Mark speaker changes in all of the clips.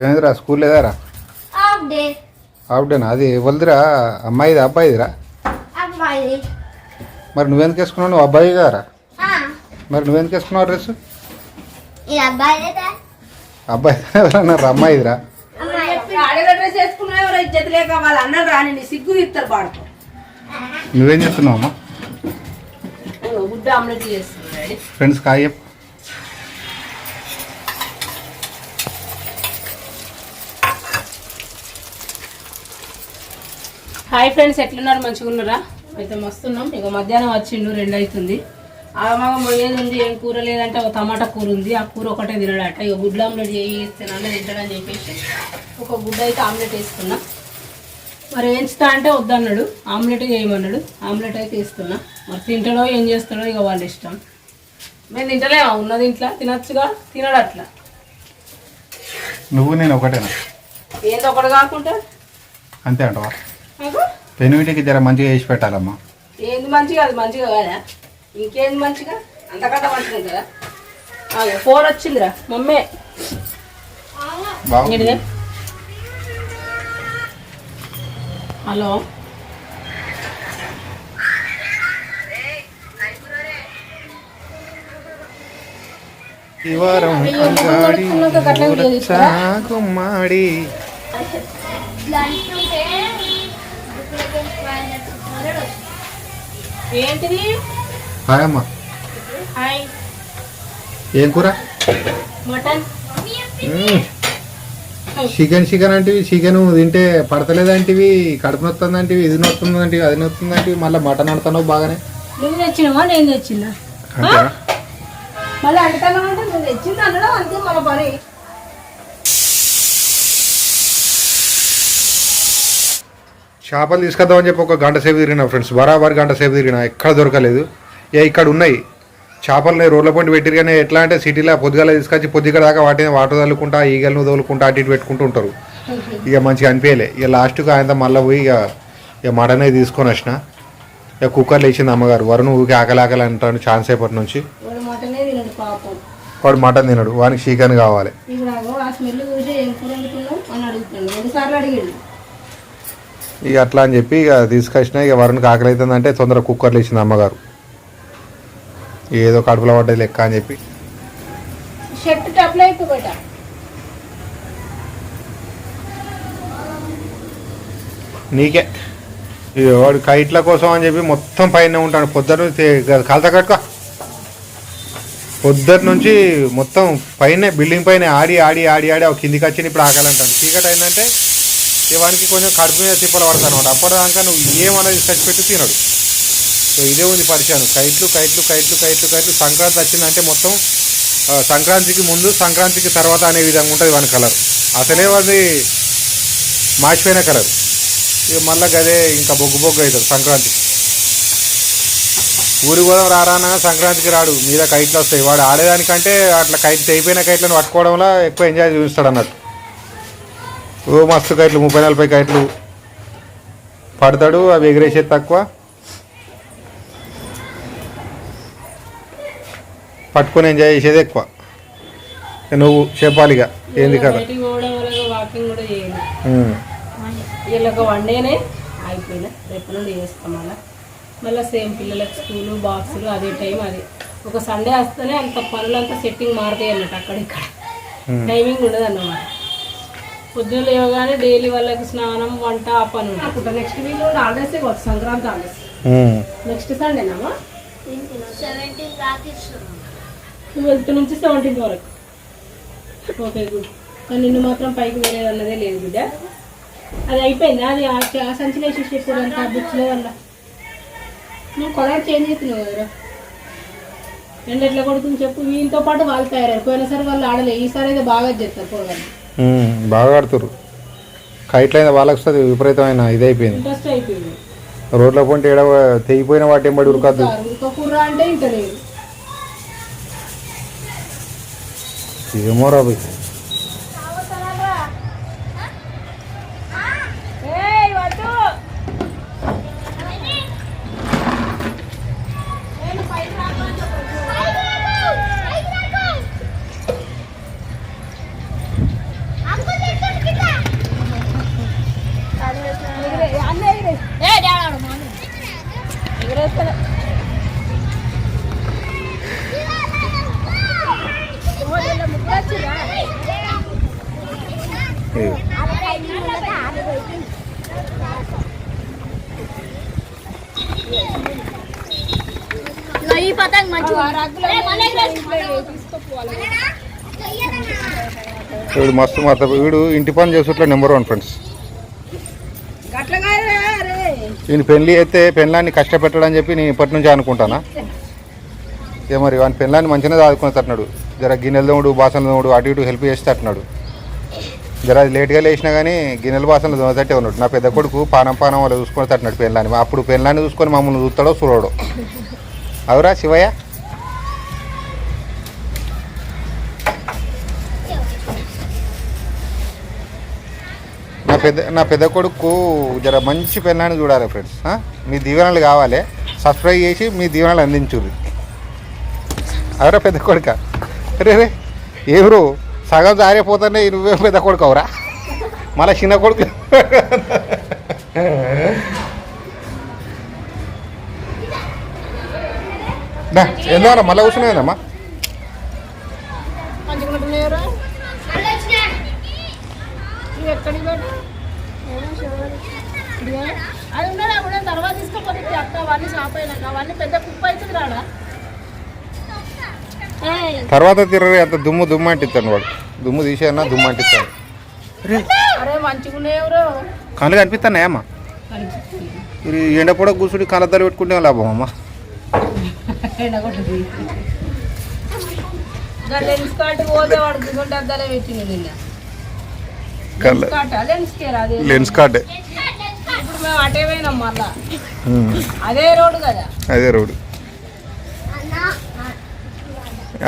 Speaker 1: ఏందిరా school లేదారా?
Speaker 2: Half
Speaker 1: అది వదిలిరా అమ్మాయిది అబ్బాయిదిరా?
Speaker 2: అబ్బాయి
Speaker 1: మరి నువ్వెందుకు వేసుకున్నావు? నువ్వు అబ్బాయి కదరా?
Speaker 2: ఆ,
Speaker 1: మరి నువ్వెందుకు వేసుకున్నావు డ్రెస్
Speaker 2: అబ్బాయి
Speaker 1: అమ్మాయిదిరా
Speaker 3: అన్నారు రాని నీ సిగ్గు తీస్తారు పాడుకో
Speaker 1: నువ్వేం చేస్తున్నావు అమ్మా ఫ్రెండ్స్ కాయ చెప్పు.
Speaker 3: హాయ్ ఫ్రెండ్స్ ఎట్లున్నారు? మంచిగా ఉన్నారా? అయితే మస్తున్నాం. ఇక మధ్యాహ్నం వచ్చిండు రెండు అవుతుంది ఆ మగ పోయేది ఉంది ఏం కూర లేదంటే ఒక టమాటా కూర ఉంది. ఆ కూర ఒకటే తినడట. ఇక గుడ్ల ఆమ్లెట్ చేస్తే నన్ను తింటాడని చెప్పేసి ఒక గుడ్డ అయితే ఆమ్లెట్ వేసుకున్నా. మరి వేయించుతా అంటే వద్దన్నాడు. ఆమ్లెట్ చేయమన్నాడు. ఆమ్లెట్ అయితే వేస్తున్నా మరి తింటాడో ఏం చేస్తాడో ఇక వాళ్ళ ఇష్టం. మేము తింటలేమా? ఉన్నది ఇంట్లో తినొచ్చుగా? తినడు అట్లా.
Speaker 1: నువ్వు నేను ఒకటేనా?
Speaker 3: ఏంది ఒకటి కాకుండా.
Speaker 1: అంతే అంటవా? పెనువిటికి జర మంచిగా వేసి పెట్టాలమ్మా.
Speaker 3: ఏంది మంచిగా? అది మంచిగా కాదా? ఇంకేంది మంచిగా? అంతకంటే మంచిగా ఆగు, ఫోన్ వచ్చిందిరా మమ్మీ. హలో.
Speaker 1: ఈ వారం
Speaker 3: ఏంటిది?
Speaker 1: హాయ్ అమ్మా.
Speaker 3: హాయ్.
Speaker 1: ఏం కూర?
Speaker 3: మటన్.
Speaker 1: చికెన్ చికెన్ అంటివి చికెన్ తింటే పడతలేదంటివి కడుపు నొత్తుందంటివి ఇది నొత్తుందంటివి అది నొత్తుందంటివి మళ్ళీ మటన్ ఆడుతున్నావు బాగానే.
Speaker 3: నువ్వు తెచ్చినావా? నేను తెచ్చిందా మళ్ళీ అంటే నువ్వు తెచ్చింది? అనడం అంతే మన పని.
Speaker 1: చేపలు తీసుకొద్దామని చెప్పి ఒక గంట సేపు తిరిగిన ఫ్రెండ్స్ బరాబర్ గంట సేపు తిరిగిన ఎక్కడ దొరకలేదు. ఏ ఇక్కడ ఉన్నాయి. చేపలని రోడ్ల పొంటి పెట్టిరు కానీ ఎట్లా అంటే సిటీలో పొద్దుగాల తీసుకొచ్చి పొద్దుగల దాకా వాటిని వాటర్ తల్లుకుంటా ఈగలను తోలుకుంటా అటు ఇటు పెట్టుకుంటూ ఉంటారు. ఇక మంచిగా అనిపించలే ఇక లాస్ట్కి ఆయన మళ్ళీ పోయి ఇక ఇక మటనే తీసుకొని వచ్చిన ఇక కుక్కర్లో వేసింది అమ్మగారు. వరుణ్ ఊరికి ఆకలి ఆకలి అంటాను ఛాన్స్ అయిపోయి నుంచి.
Speaker 3: వాడు మటనే తినడు పాపం.
Speaker 1: వాడు మటన్ తినడు. వానికి చికెన్ కావాలి. ఇక అట్లా అని చెప్పి ఇక తీసుకొచ్చిన ఇక వరుణ్కి ఆకలి అవుతుందంటే తొందర కుక్కర్లో ఇచ్చింది అమ్మగారు ఏదో కడుపులో పడ్డది లెక్క అని చెప్పి నీకే వాడు కైట్ల కోసం అని చెప్పి మొత్తం పైన ఉంటాడు పొద్దున్న నుంచి కలత కట్టుకో పొద్దున్న నుంచి మొత్తం పైన బిల్డింగ్ పైన ఆడి ఆడి ఆడి ఆడి కిందికి వచ్చి ఇప్పుడు ఆకలి అంటాడు చీకటి అయిందంటే ఇవానికి కొంచెం కడుపు మీద తిప్పలు పడతాను అనమాట అప్పటిదాకా నువ్వు ఏమన్నది పెట్టి తినడు. సో ఇదే ఉంది పరిచయం. కైట్లు కైట్లు కైట్లు కైట్లు కైట్లు. సంక్రాంతి వచ్చిందంటే మొత్తం సంక్రాంతికి ముందు సంక్రాంతికి తర్వాత అనే విధంగా ఉంటుంది వాని కలర్. అసలే వాది మార్చిపోయిన కలర్. ఇక మళ్ళీ గదే ఇంకా బొగ్గు బొగ్గు అవుతుంది సంక్రాంతికి. ఊరి కూడా రారానా సంక్రాంతికి రాడు. మీద కైట్లు వస్తాయి. వాడు ఆడేదానికంటే అట్లా కైట్ తెగిపోయిన కైట్లను పట్టుకోవడంలో ఎక్కువ ఎంజాయ్ చూపిస్తాడు అన్నట్టు. ఓ మస్తు కైట్లు ముప్పై నలభై కైట్లు పడతాడు అవి ఎగిరేసేది తక్కువ. పట్టుకొని ఎంజాయ్ చేసేది ఎక్కువ. నువ్వు చెప్పాలిగా ఏంది కదా.
Speaker 3: వీళ్ళకి వన్ డేనే అయిపోయినా రేపు నుండి చేస్తాం మళ్ళీ మళ్ళీ సేమ్ పిల్లలకి స్కూలు బాక్సులు అదే టైం అది. ఒక సండే వస్తేనే అంత పనులంతా సెట్టింగ్ మారుతాయి అన్నట్టు అక్కడ ఇక్కడ. టైమింగ్ ఉండదు అన్నమాట పొద్దున్న లేవగానే డైలీ వాళ్ళకి స్నానం వంట ఆ పని ఉంటుంది. నెక్స్ట్ వీక్ హాలిడేస్ కావచ్చు సంక్రాంతి హాలిడేస్. నెక్స్ట్ సండేనామా ట్వెల్త్ నుంచి సెవెంటీన్త్ వరకు. ఓకే గుడ్ కానీ నిన్ను మాత్రం పైకి వేరేది అన్నదే లేదు బిడ్డ. అది అయిపోయింది? అది ఆ ఆ సంచిలో వేసి చెప్పారంట బుక్స్లో వల్ల నువ్వు కలర్ చేంజ్ చేస్తున్నావు కదరా రెండు ఎట్లా కొడుతుంది చెప్పు? వీళ్ళతో పాటు వాళ్ళు తయారయ్యారు. పోయినసారి వాళ్ళు ఆడలే ఈసారి అయితే బాగా చేస్తారు పోగానే.
Speaker 1: బాగా ఆడుతురు కైట్లు అయినా వాళ్ళకి వస్తుంది విపరీతమైన ఇదైపోయింది. రోడ్ల పొంటి ఏడ తెగిపోయిన వాటి ఎంబడి ఉరకద్దు.
Speaker 3: అంటే ఇంకా లేదు.
Speaker 1: ఏమో రాబోయ్
Speaker 2: పతంగ్
Speaker 1: వీడు మస్తు మాత వీడు ఇంటి పని చేసుట్లా నెంబర్ వన్ ఫ్రెండ్స్. ఈయన పెళ్ళి అయితే పెళ్ళాన్ని కష్టపెట్టడని చెప్పి నేను ఇప్పటి నుంచి అనుకుంటానా? ఇక మరి వాని పెళ్ళాన్ని మంచిగా చదువుకుని తట్టున్నాడు. జర గిన్నెలు దోముడు బాసనలు దోముడు అటు ఇటు హెల్ప్ చేసి తట్టున్నాడు. జర అది లేట్గా లేచినా కానీ గిన్నెలు బాసనలు దోమతట్టే ఉన్నాడు నా పెద్ద కొడుకు పానం పానం వాళ్ళు చూసుకొని తట్టున్నాడు పెళ్ళాన్ని. అప్పుడు పెళ్ళాన్ని చూసుకొని మమ్మల్ని చూస్తాడో చూడడో. అవురా శివయ్య? నా పెద్ద నా పెద్ద కొడుకు జర మంచి పెళ్ళాన్ని చూడాలి ఫ్రెండ్స్ మీ దీవెనలు కావాలి. సబ్స్క్రైబ్ చేసి మీ దీవెనలు అందించుర్రి. అవరా పెద్ద కొడుక? రే రే ఎవరు సగం జారిపోతానే నువ్వే పెద్ద కొడుకు అవురా మళ్ళీ చిన్న కొడుకు? ఎందుకన్నా మళ్ళీ కూర్చున్నాయమ్మా.
Speaker 3: అది కూడా తర్వాత తీసుకోపోతే అక్క అవన్నీ షాప్ అయినాక అవన్నీ పెద్ద కుప్ప అవుతుంది రాడా
Speaker 1: తర్వాత తిరగరు అంత దుమ్ము దుమ్ము అంటిస్తాను వాడు. దుమ్ము తీసేయన్నా దుమ్ము అంటిస్తాను
Speaker 3: అరే మంచిగా ఉన్నాయెవరో
Speaker 1: కళ్ళు కనిపిస్తున్నాయమ్మా? ఇది ఎండ పొడ కూర్చుని కళ్ళద్దాలు పెట్టుకుంటే లాభం అమ్మా?
Speaker 3: ఎండగొట్టుది లెన్స్ పోతే వాడు దిగుంటే అద్దాలే పెట్టింది నిన్న.
Speaker 1: కార్డ్
Speaker 3: ఇప్పుడు మేము అటే పోయినాం మళ్ళా. అదే రోడ్డు కదా.
Speaker 1: అదే రోడ్డు.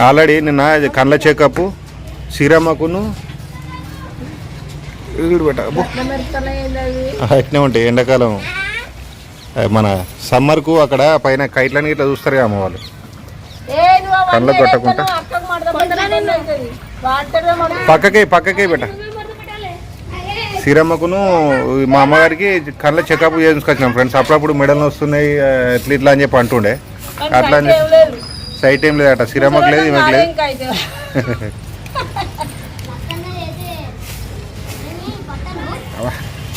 Speaker 1: ఆల్రెడీ నిన్న కళ్ళ చెకప్ శ్రీరామకును పెట్ట.
Speaker 3: అవి?
Speaker 1: అట్నే ఉంటాయి ఎండాకాలం మన సమ్మర్కు అక్కడ పైన కైట్లని ఇట్లా చూస్తారు కదా అమ్మ వాళ్ళు. కళ్ళకు కొట్టకుండా. పక్కకే పక్కకే పెట్ట. శ్రీరమ్మకును మా అమ్మగారికి కళ్ళ చెకప్ చేసుకొచ్చినాం ఫ్రెండ్స్. అప్పుడప్పుడు మెడలు వస్తున్నాయి ఆ, ఇట్లా ఇట్లా అని చెప్పి అంటుండే. అట్లా అని
Speaker 3: లేదు.
Speaker 1: సైట్ ఏం లేదట. శ్రీరమ్మకు లేదు ఈమెకు లేదు.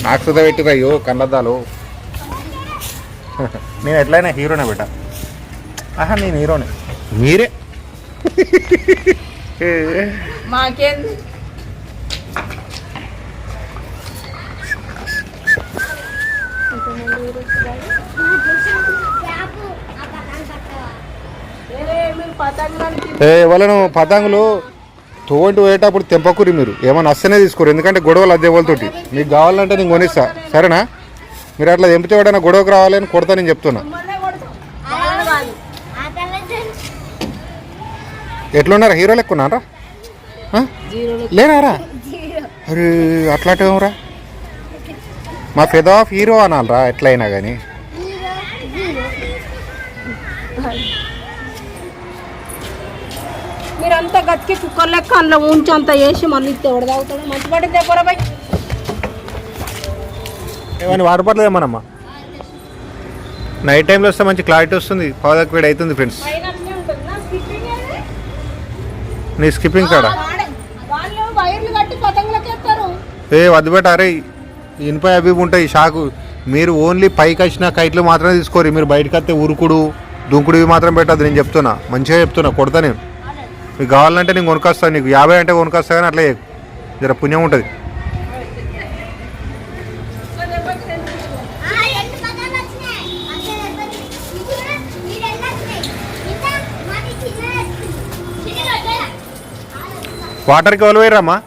Speaker 1: నాకు సుధా పెట్టిరా అయ్యో కళ్ళద్దాలు. నేను ఎట్లయినా హీరోనే బిడ్డ. ఆహా నేను హీరోనే. మీరే?
Speaker 3: మాకేంది?
Speaker 1: వాళ్ళను పతంగులు తోంటి పోయేటప్పుడు తెంపకూరి మీరు. ఏమన్నా వస్తేనే తీసుకోరు. ఎందుకంటే గొడవలు అదే వాళ్ళతోటి. మీకు కావాలంటే నేను కొనిస్తా. సరేనా? మీరు అట్లా తెంపితే ఎవడైనా గొడవకు రావాలని అని నేను చెప్తున్నా. ఎట్లున్నారా? హీరో లెక్కున్నారా లేనారా? అరే అట్లాంటివరా మా పెద్ద ఆఫ్ హీరో అనాలరా ఎట్లయినా కానీ
Speaker 3: మీరంతా గతికి కుక్కర్ లెక్క అందులో ఉంచి అంత వేసి మళ్ళీ ఇస్తే మంచి పడింది పొరపై
Speaker 1: ఏమని వాడపడలేదు ఏమనమ్మా నైట్ టైంలో వస్తే మంచి క్లారిటీ వస్తుంది. పవదకు వేడి అవుతుంది ఫ్రెండ్స్
Speaker 3: నా స్కిప్పింగ్
Speaker 1: కాడ? ఏ వద్దు బెట్ట అరే ఇనుప అవి ఉంటాయి షాకు. మీరు ఓన్లీ పైకి వచ్చిన కైట్లు మాత్రమే తీసుకోరు. మీరు బయటకు వస్తే ఉరుకుడు దుంకుడు ఇవి మాత్రం పెట్టద్దు. నేను చెప్తున్నా. మంచిగా చెప్తున్నా. కొడతా నేను. మీకు కావాలంటే నేను కొనుకొస్తాను నీకు యాభై అంటే కొనుకొస్తా కానీ అట్లా. జర పుణ్యం ఉంటుంది. వాటర్కి వాళ్ళు పోయిరమ్మా